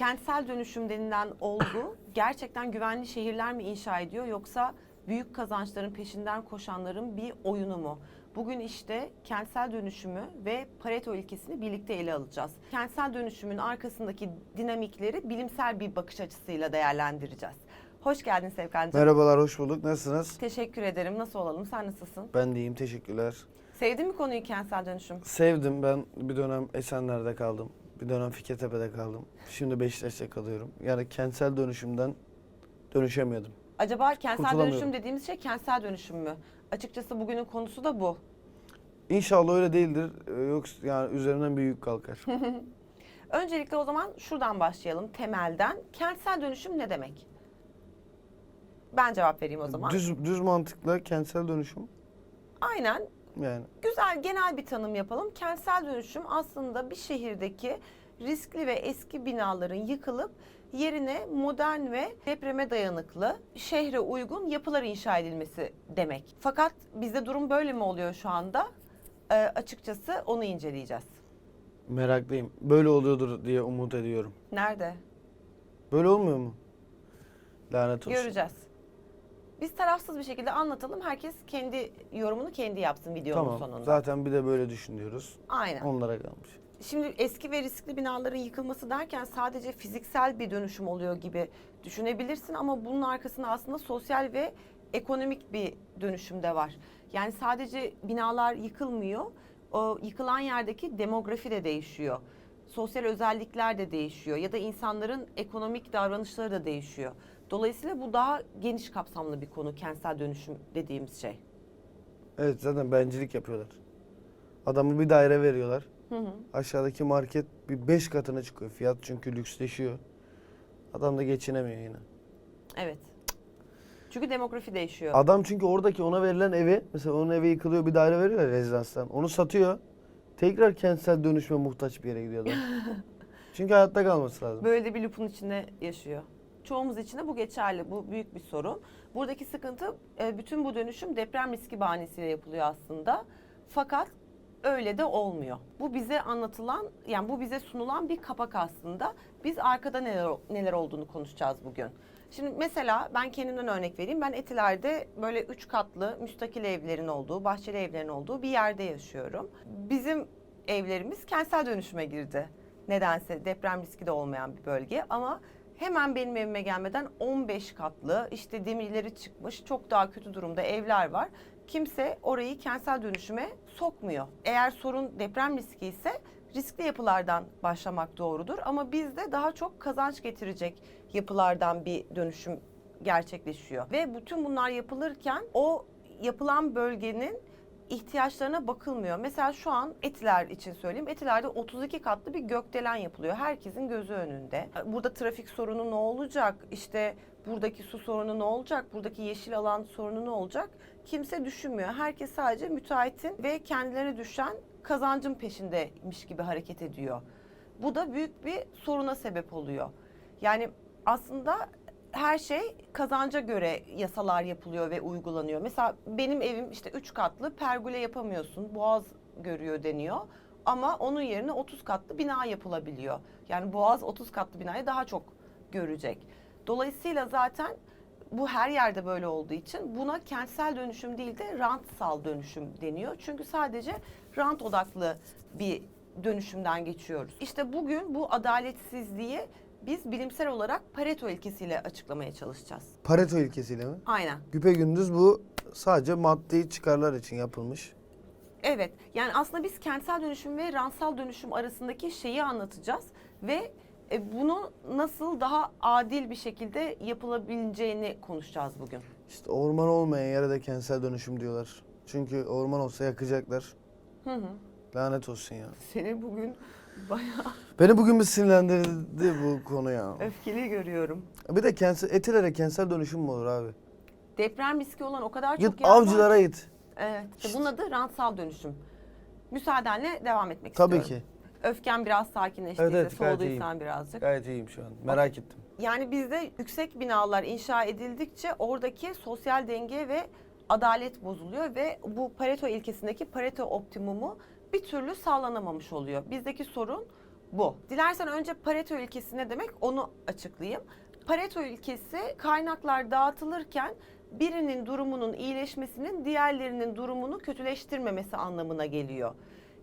Kentsel dönüşüm denilen olgu gerçekten güvenli şehirler mi inşa ediyor yoksa büyük kazançların peşinden koşanların bir oyunu mu? Bugün işte kentsel dönüşümü ve Pareto ilkesini birlikte ele alacağız. Kentsel dönüşümün arkasındaki dinamikleri bilimsel bir bakış açısıyla değerlendireceğiz. Hoş geldin Sevkancığım. Merhabalar, hoş bulduk. Nasılsınız? Teşekkür ederim. Nasıl olalım? Sen nasılsın? Ben de iyiyim, teşekkürler. Sevdin mi konuyu kentsel dönüşüm? Sevdim, ben bir dönem Esenler'de kaldım. Bir dönem Fikirtepe'de kaldım. Şimdi Beşiktaş'ta kalıyorum. Yani kentsel dönüşümden dönüşemiyordum. Acaba kentsel dönüşüm dediğimiz şey kentsel dönüşüm mü? Açıkçası bugünün konusu da bu. İnşallah öyle değildir. Ee, Yoksa yani üzerinden bir yük kalkar. Öncelikle o zaman şuradan başlayalım temelden. Kentsel dönüşüm ne demek? Ben cevap vereyim o zaman. düz, düz mantıkla kentsel dönüşüm Aynen. Yani Güzel genel bir tanım yapalım. Kentsel dönüşüm aslında bir şehirdeki riskli ve eski binaların yıkılıp yerine modern ve depreme dayanıklı, şehre uygun yapılar inşa edilmesi demek. Fakat bizde durum böyle mi oluyor şu anda? Ee, açıkçası onu inceleyeceğiz. meraklıyım. Böyle oluyordur diye umut ediyorum. Nerede? Böyle olmuyor mu? Lanet olsun. Göreceğiz. Biz tarafsız bir şekilde anlatalım. Herkes kendi yorumunu kendi yapsın videonun Tamam. sonunda. Zaten bir de böyle düşünüyoruz. Aynen. Onlara kalmış. Şimdi eski ve riskli binaların yıkılması derken sadece fiziksel bir dönüşüm oluyor gibi düşünebilirsin ama bunun arkasında aslında sosyal ve ekonomik bir dönüşüm de var. Yani sadece binalar yıkılmıyor, o yıkılan yerdeki demografi de değişiyor. Sosyal özellikler de değişiyor ya da insanların ekonomik davranışları da değişiyor. Dolayısıyla bu daha geniş kapsamlı bir konu kentsel dönüşüm dediğimiz şey. Evet zaten bencillik yapıyorlar. Adamı bir daire veriyorlar. Hı hı. Aşağıdaki market bir beş katına çıkıyor. Fiyat çünkü lüksleşiyor. Adam da geçinemiyor yine. Evet. Çünkü demografi değişiyor. Adam çünkü oradaki ona verilen evi, mesela onun evi yıkılıyor bir daire veriyor ya rezidanstan. Onu satıyor. Tekrar kentsel dönüşme muhtaç bir yere gidiyor adam. çünkü hayatta kalması lazım. Böyle de bir loop'un içinde yaşıyor. Çoğumuz için de bu geçerli. Bu büyük bir sorun. Buradaki sıkıntı e, bütün bu dönüşüm deprem riski bahanesiyle yapılıyor aslında. Fakat öyle de olmuyor. Bu bize anlatılan, yani bu bize sunulan bir kapak aslında. Biz arkada neler neler olduğunu konuşacağız bugün. Şimdi mesela ben kendimden örnek vereyim. Ben Etiler'de böyle üç katlı müstakil evlerin olduğu, bahçeli evlerin olduğu bir yerde yaşıyorum. Bizim evlerimiz kentsel dönüşüme girdi. Nedense deprem riski de olmayan bir bölge ama hemen benim evime gelmeden 15 katlı işte demirleri çıkmış çok daha kötü durumda evler var. Kimse orayı kentsel dönüşüme sokmuyor. Eğer sorun deprem riski ise riskli yapılardan başlamak doğrudur ama bizde daha çok kazanç getirecek yapılardan bir dönüşüm gerçekleşiyor. Ve bütün bunlar yapılırken o yapılan bölgenin ihtiyaçlarına bakılmıyor. Mesela şu an Etiler için söyleyeyim. Etiler'de 32 katlı bir gökdelen yapılıyor. Herkesin gözü önünde. Burada trafik sorunu ne olacak? İşte buradaki su sorunu ne olacak? Buradaki yeşil alan sorunu ne olacak? Kimse düşünmüyor. Herkes sadece müteahhitin ve kendilerine düşen kazancın peşindeymiş gibi hareket ediyor. Bu da büyük bir soruna sebep oluyor. Yani aslında her şey kazanca göre yasalar yapılıyor ve uygulanıyor. Mesela benim evim işte 3 katlı pergole yapamıyorsun. Boğaz görüyor deniyor. Ama onun yerine 30 katlı bina yapılabiliyor. Yani Boğaz 30 katlı binayı daha çok görecek. Dolayısıyla zaten bu her yerde böyle olduğu için buna kentsel dönüşüm değil de rantsal dönüşüm deniyor. Çünkü sadece rant odaklı bir dönüşümden geçiyoruz. İşte bugün bu adaletsizliği biz bilimsel olarak Pareto ilkesiyle açıklamaya çalışacağız. Pareto ilkesiyle mi? Aynen. Güpe gündüz bu sadece maddi çıkarlar için yapılmış. Evet. Yani aslında biz kentsel dönüşüm ve ransal dönüşüm arasındaki şeyi anlatacağız ve e, bunu nasıl daha adil bir şekilde yapılabileceğini konuşacağız bugün. İşte orman olmayan yere de kentsel dönüşüm diyorlar. Çünkü orman olsa yakacaklar. Hı hı. Lanet olsun ya. Seni bugün bayağı Beni bugün bir sinirlendirdi bu konu ya. öfkeli görüyorum. Bir de kentsel, etilere kentsel dönüşüm mü olur abi? Deprem riski olan o kadar Git çok yer var. avcılara git. Evet. İşte bunun adı rantsal dönüşüm. Müsaadenle devam etmek Tabii istiyorum. ki. Öfken biraz sakinleştiyse, Evet, evet, gayet soğuduysan birazcık. Gayet iyiyim şu an. Merak ettim. Yani bizde yüksek binalar inşa edildikçe oradaki sosyal denge ve adalet bozuluyor ve bu Pareto ilkesindeki Pareto optimumu bir türlü sağlanamamış oluyor. Bizdeki sorun bu. Dilersen önce Pareto ilkesi ne demek onu açıklayayım. Pareto ilkesi kaynaklar dağıtılırken birinin durumunun iyileşmesinin diğerlerinin durumunu kötüleştirmemesi anlamına geliyor.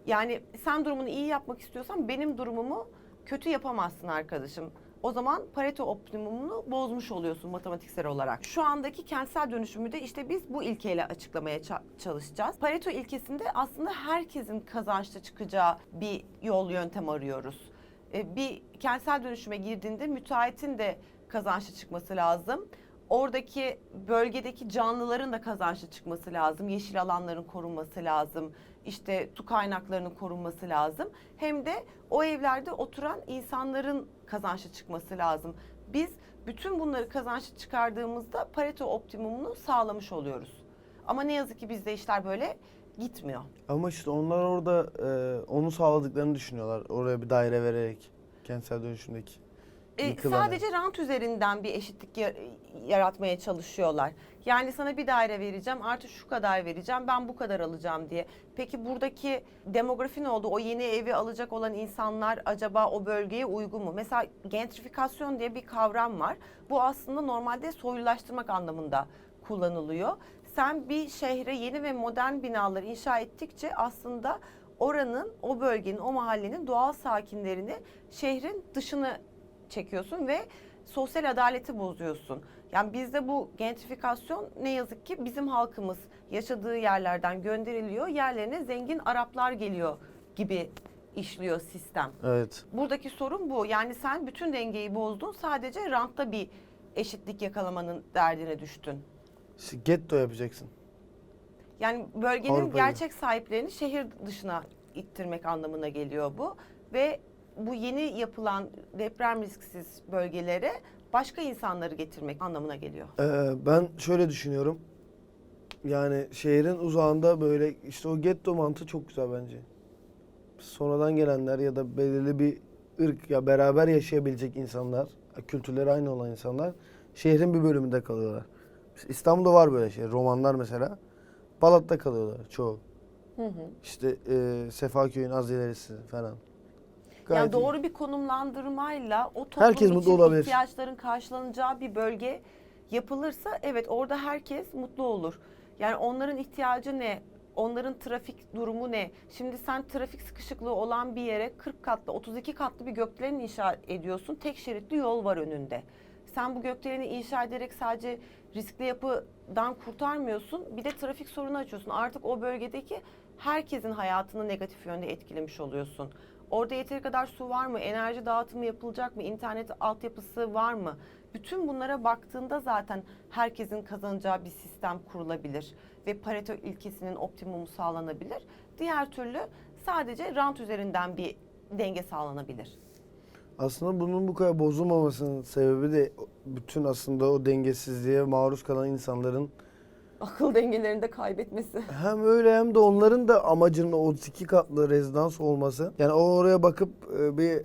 Yani sen durumunu iyi yapmak istiyorsan benim durumumu kötü yapamazsın arkadaşım. O zaman Pareto optimumunu bozmuş oluyorsun matematiksel olarak. Şu andaki kentsel dönüşümü de işte biz bu ilkeyle açıklamaya ça- çalışacağız. Pareto ilkesinde aslında herkesin kazançlı çıkacağı bir yol yöntem arıyoruz. E, Bir kentsel dönüşüme girdiğinde müteahhitin de kazançlı çıkması lazım. Oradaki bölgedeki canlıların da kazançlı çıkması lazım. Yeşil alanların korunması lazım. İşte su kaynaklarının korunması lazım. Hem de o evlerde oturan insanların kazançlı çıkması lazım. Biz bütün bunları kazançlı çıkardığımızda Pareto optimumunu sağlamış oluyoruz. Ama ne yazık ki bizde işler böyle gitmiyor. Ama işte onlar orada e, onu sağladıklarını düşünüyorlar. Oraya bir daire vererek kentsel dönüşümdeki. E, Yıkılanı. sadece rant üzerinden bir eşitlik ya- yaratmaya çalışıyorlar. Yani sana bir daire vereceğim, artı şu kadar vereceğim, ben bu kadar alacağım diye. Peki buradaki demografi ne oldu? O yeni evi alacak olan insanlar acaba o bölgeye uygun mu? Mesela gentrifikasyon diye bir kavram var. Bu aslında normalde soylulaştırmak anlamında kullanılıyor. Sen bir şehre yeni ve modern binalar inşa ettikçe aslında oranın, o bölgenin, o mahallenin doğal sakinlerini şehrin dışına çekiyorsun ve sosyal adaleti bozuyorsun. Yani bizde bu gentrifikasyon ne yazık ki bizim halkımız yaşadığı yerlerden gönderiliyor. Yerlerine zengin Araplar geliyor gibi işliyor sistem. Evet. Buradaki sorun bu. Yani sen bütün dengeyi bozdun. Sadece rantta bir eşitlik yakalamanın derdine düştün. Getto yapacaksın. Yani bölgenin Avrupa gibi. gerçek sahiplerini şehir dışına ittirmek anlamına geliyor bu. Ve bu yeni yapılan deprem risksiz bölgelere başka insanları getirmek anlamına geliyor. Ee, ben şöyle düşünüyorum. Yani şehrin uzağında böyle işte o getto mantığı çok güzel bence. Sonradan gelenler ya da belirli bir ırk ya beraber yaşayabilecek insanlar, kültürleri aynı olan insanlar şehrin bir bölümünde kalıyorlar. İstanbul'da var böyle şey. Romanlar mesela. Balat'ta kalıyorlar çoğu. Hı hı. İşte e, Sefaköy'ün az ilerisi falan. Yani Gayet iyi. doğru bir konumlandırmayla o toplum Herkes mutlu için olabilir. ihtiyaçların karşılanacağı bir bölge yapılırsa evet orada herkes mutlu olur. Yani onların ihtiyacı ne? Onların trafik durumu ne? Şimdi sen trafik sıkışıklığı olan bir yere 40 katlı, 32 katlı bir gökdelen inşa ediyorsun. Tek şeritli yol var önünde. Sen bu gökdeleni inşa ederek sadece riskli yapıdan kurtarmıyorsun. Bir de trafik sorunu açıyorsun. Artık o bölgedeki herkesin hayatını negatif yönde etkilemiş oluyorsun. Orada yeteri kadar su var mı? Enerji dağıtımı yapılacak mı? İnternet altyapısı var mı? Bütün bunlara baktığında zaten herkesin kazanacağı bir sistem kurulabilir ve Pareto ilkesinin optimumu sağlanabilir. Diğer türlü sadece rant üzerinden bir denge sağlanabilir. Aslında bunun bu kadar bozulmamasının sebebi de bütün aslında o dengesizliğe maruz kalan insanların Akıl dengelerini de kaybetmesi. hem öyle hem de onların da amacının o 32 katlı rezidans olması. Yani o oraya bakıp e, bir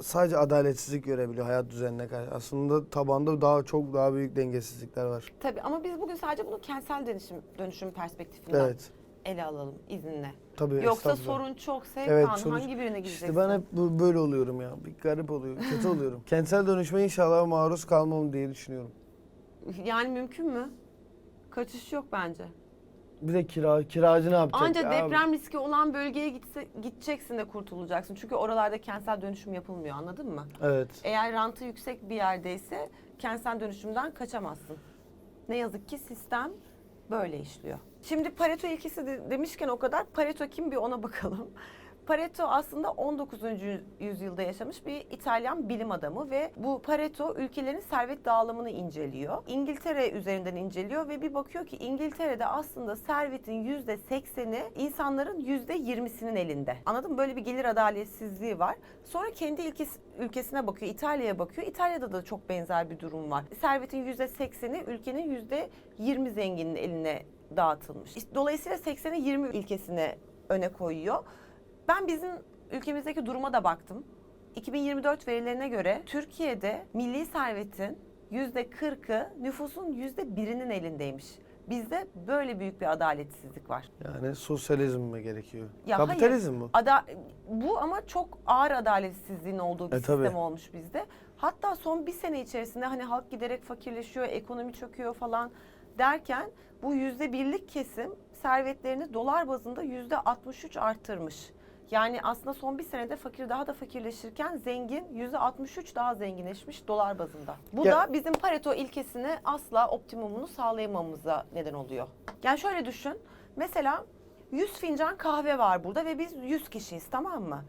sadece adaletsizlik görebiliyor hayat düzenine karşı. Aslında tabanda daha çok daha büyük dengesizlikler var. Tabii ama biz bugün sadece bunu kentsel dönüşüm, dönüşüm perspektifinden Evet. ele alalım izninle. Tabii. Yoksa sorun çok Evet, Sevkan sorun- hangi birine gideceksin? İşte ben hep böyle oluyorum ya. Bir garip oluyor, kötü oluyorum. Kentsel dönüşme inşallah maruz kalmam diye düşünüyorum. Yani mümkün mü? Kaçış yok bence. Bir de kira, kiracı ne yapacak? Ancak Ya deprem riski olan bölgeye gitse, gideceksin de kurtulacaksın. Çünkü oralarda kentsel dönüşüm yapılmıyor anladın mı? Evet. Eğer rantı yüksek bir yerdeyse kentsel dönüşümden kaçamazsın. Ne yazık ki sistem böyle işliyor. Şimdi Pareto ilkesi de- demişken o kadar Pareto kim bir ona bakalım. Pareto aslında 19. yüzyılda yaşamış bir İtalyan bilim adamı ve bu Pareto ülkelerin servet dağılımını inceliyor. İngiltere üzerinden inceliyor ve bir bakıyor ki İngiltere'de aslında servetin %80'i insanların %20'sinin elinde. Anladın mı? Böyle bir gelir adaletsizliği var. Sonra kendi ülkesi, ülkesine bakıyor, İtalya'ya bakıyor. İtalya'da da çok benzer bir durum var. Servetin %80'i ülkenin %20 zenginin eline dağıtılmış. Dolayısıyla 80'i 20 ilkesine öne koyuyor. Ben bizim ülkemizdeki duruma da baktım. 2024 verilerine göre Türkiye'de milli servetin %40'ı nüfusun %1'inin elindeymiş. Bizde böyle büyük bir adaletsizlik var. Yani sosyalizm mi gerekiyor? Ya Kapitalizm hayır, bu. Ada bu ama çok ağır adaletsizliğin olduğu bir E, sistem tabii. olmuş bizde. Hatta son bir sene içerisinde hani halk giderek fakirleşiyor, ekonomi çöküyor falan derken bu yüzde birlik kesim servetlerini dolar bazında yüzde 63 arttırmış. Yani aslında son bir senede fakir daha da fakirleşirken zengin yüzde 63 daha zenginleşmiş dolar bazında. Bu Ya- da bizim Pareto ilkesini asla optimumunu sağlayamamıza neden oluyor. Yani şöyle düşün. Mesela 100 fincan kahve var burada ve biz 100 kişiyiz tamam mı?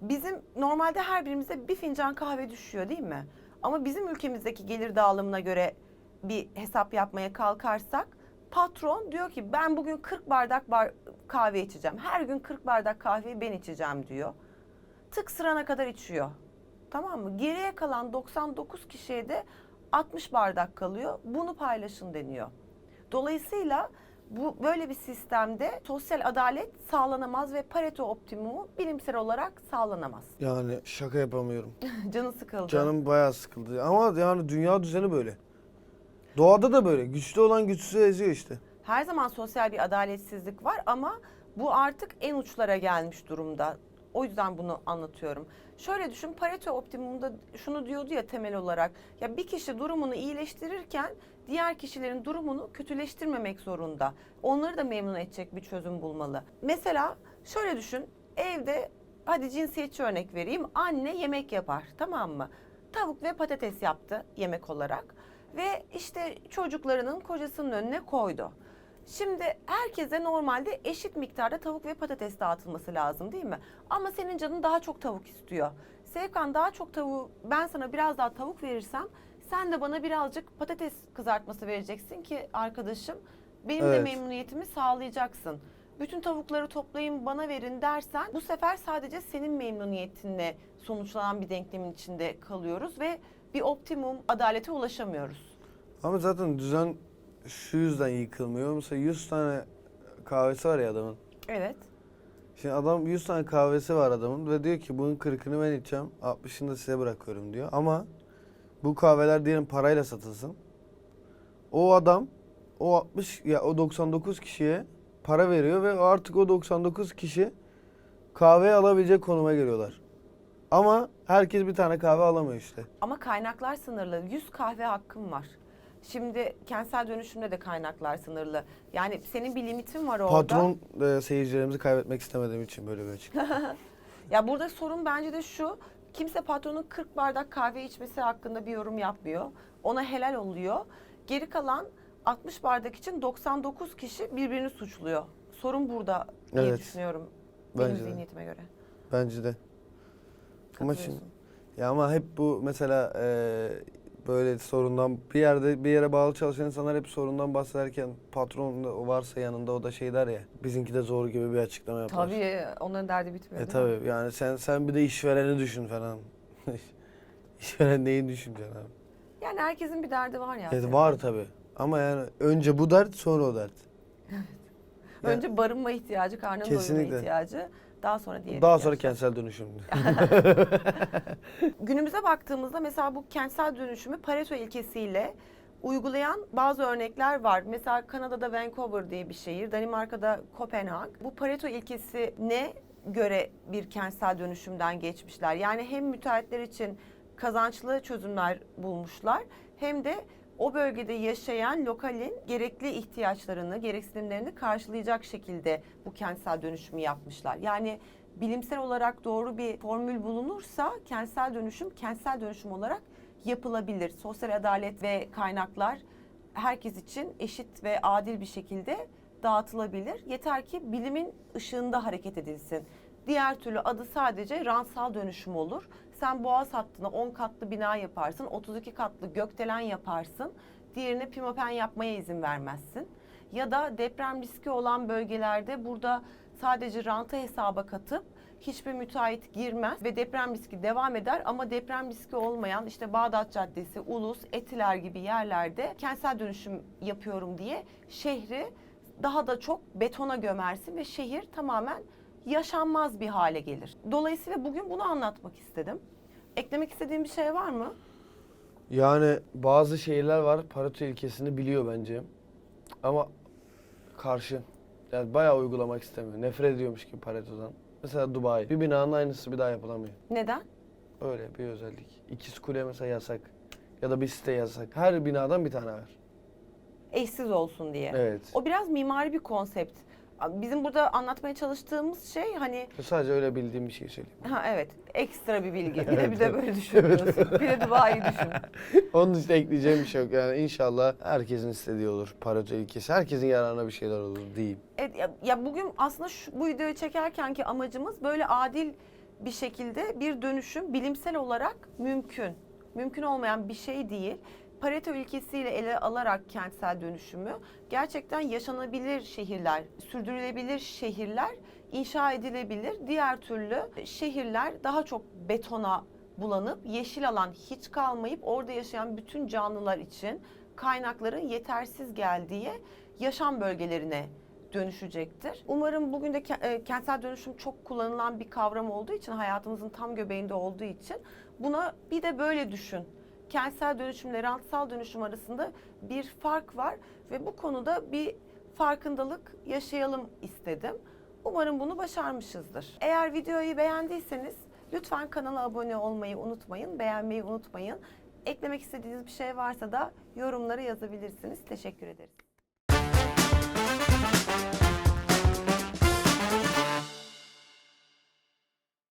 Bizim normalde her birimize bir fincan kahve düşüyor değil mi? Ama bizim ülkemizdeki gelir dağılımına göre bir hesap yapmaya kalkarsak patron diyor ki ben bugün 40 bardak bar kahve içeceğim. Her gün 40 bardak kahveyi ben içeceğim diyor. Tık sırana kadar içiyor. Tamam mı? Geriye kalan 99 kişiye de 60 bardak kalıyor. Bunu paylaşın deniyor. Dolayısıyla bu böyle bir sistemde sosyal adalet sağlanamaz ve Pareto optimumu bilimsel olarak sağlanamaz. Yani şaka yapamıyorum. Canı sıkıldı. Canım bayağı sıkıldı. Ama yani dünya düzeni böyle. Doğada da böyle. Güçlü olan güçsüzü eziyor işte. Her zaman sosyal bir adaletsizlik var ama bu artık en uçlara gelmiş durumda. O yüzden bunu anlatıyorum. Şöyle düşün Pareto optimumunda şunu diyordu ya temel olarak. Ya bir kişi durumunu iyileştirirken diğer kişilerin durumunu kötüleştirmemek zorunda. Onları da memnun edecek bir çözüm bulmalı. Mesela şöyle düşün. Evde hadi cinsiyetçi örnek vereyim. Anne yemek yapar tamam mı? Tavuk ve patates yaptı yemek olarak. Ve işte çocuklarının kocasının önüne koydu. Şimdi herkese normalde eşit miktarda tavuk ve patates dağıtılması lazım değil mi? Ama senin canın daha çok tavuk istiyor. Sevkan daha çok tavuğu ben sana biraz daha tavuk verirsem sen de bana birazcık patates kızartması vereceksin ki arkadaşım benim de Evet. memnuniyetimi sağlayacaksın. Bütün tavukları toplayın bana verin dersen bu sefer sadece senin memnuniyetinle sonuçlanan bir denklemin içinde kalıyoruz ve bir optimum adalete ulaşamıyoruz. Ama zaten düzen şu yüzden yıkılmıyor. Mesela 100 tane kahvesi var ya adamın. Evet. Şimdi adam 100 tane kahvesi var adamın ve diyor ki bunun 40'ını ben içeceğim, 60'ını da size bırakıyorum diyor. Ama bu kahveler diyelim parayla satılsın. O adam o 60 ya o 99 kişiye para veriyor ve artık o 99 kişi kahve alabilecek konuma geliyorlar. Ama herkes bir tane kahve alamıyor işte. Ama kaynaklar sınırlı. 100 kahve hakkım var. Şimdi kentsel dönüşümde de kaynaklar sınırlı. Yani senin bir limitin var orada. Patron e, seyircilerimizi kaybetmek istemediğim için böyle bir açıklama. Ya burada sorun bence de şu. Kimse patronun 40 bardak kahve içmesi hakkında bir yorum yapmıyor. Ona helal oluyor. Geri kalan 60 bardak için 99 kişi birbirini suçluyor. Sorun burada diye Evet. düşünüyorum. Benim Bence de. zihniyetime göre. Bence de. Ama şimdi. Ya ama hep bu mesela e, böyle sorundan bir yerde bir yere bağlı çalışan insanlar hep sorundan bahsederken patron da varsa yanında o da şey der ya bizimki de zor gibi bir açıklama yapar. Tabii onların derdi bitmiyor. E değil mi? tabii yani sen sen bir de işvereni düşün falan. İşveren neyi düşüneceksin abi? Yani herkesin bir derdi var ya. Evet, var tabii. Ama yani önce bu dert sonra o dert. Ya, Önce barınma ihtiyacı, karnın doyurma Kesinlikle. ihtiyacı. Daha sonra diğer daha sonra kentsel dönüşüm. Günümüze baktığımızda mesela bu kentsel dönüşümü Pareto ilkesiyle uygulayan bazı örnekler var. Mesela Kanada'da Vancouver diye bir şehir, Danimarka'da Kopenhag. Bu Pareto ilkesine göre bir kentsel dönüşümden geçmişler. Yani hem müteahhitler için kazançlı çözümler bulmuşlar hem de o bölgede yaşayan lokalin gerekli ihtiyaçlarını, gereksinimlerini karşılayacak şekilde bu kentsel dönüşümü yapmışlar. Yani bilimsel olarak doğru bir formül bulunursa kentsel dönüşüm kentsel dönüşüm olarak yapılabilir. Sosyal adalet ve kaynaklar herkes için eşit ve adil bir şekilde dağıtılabilir. Yeter ki bilimin ışığında hareket edilsin. Diğer türlü adı sadece ransal dönüşüm olur. Sen boğaz hattına 10 katlı bina yaparsın, 32 katlı gökdelen yaparsın. Diğerine pimapen yapmaya izin vermezsin. Ya da deprem riski olan bölgelerde burada sadece ranta hesaba katıp hiçbir müteahhit girmez ve deprem riski devam eder ama deprem riski olmayan işte Bağdat Caddesi, Ulus, Etiler gibi yerlerde kentsel dönüşüm yapıyorum diye şehri daha da çok betona gömersin ve şehir tamamen yaşanmaz bir hale gelir. Dolayısıyla bugün bunu anlatmak istedim. Eklemek istediğim bir şey var mı? Yani bazı şehirler var Pareto ilkesini biliyor bence. Ama karşı. Yani bayağı uygulamak istemiyor. Nefret ediyormuş gibi Pareto'dan. Mesela Dubai. Bir binanın aynısı bir daha yapılamıyor. Neden? Öyle bir özellik. İkiz kule mesela yasak. Ya da bir site yasak. Her binadan bir tane var. Eşsiz olsun diye. Evet. O biraz mimari bir konsept. Bizim burada anlatmaya çalıştığımız şey hani Sadece öyle bildiğim bir şey söyleyeyim. ha evet ekstra bir bilgi. Bir de bir de böyle düşünüyorsun. Bir de Dubai'yi düşün. Onun dışında ekleyeceğim bir şey yok. Yani inşallah herkesin istediği olur. Pareto ilkesi. Herkesin yararına bir şeyler olur diyeyim. Evet, ya, ya bugün aslında şu, bu videoyu çekerkenki amacımız böyle adil bir şekilde bir dönüşüm bilimsel olarak mümkün. Mümkün olmayan bir şey değil. Pareto ilkesiyle ele alarak kentsel dönüşümü gerçekten yaşanabilir şehirler, sürdürülebilir şehirler inşa edilebilir. Diğer türlü şehirler daha çok betona bulanıp yeşil alan hiç kalmayıp orada yaşayan bütün canlılar için kaynakların yetersiz geldiği yaşam bölgelerine dönüşecektir. Umarım bugün de e, kentsel dönüşüm çok kullanılan bir kavram olduğu için, hayatımızın tam göbeğinde olduğu için buna bir de böyle düşün. Kentsel dönüşümle rantsal dönüşüm arasında bir fark var ve bu konuda bir farkındalık yaşayalım istedim. Umarım bunu başarmışızdır. Eğer videoyu beğendiyseniz lütfen kanala abone olmayı unutmayın, beğenmeyi unutmayın. Eklemek istediğiniz bir şey varsa da yorumlara yazabilirsiniz. Teşekkür ederiz.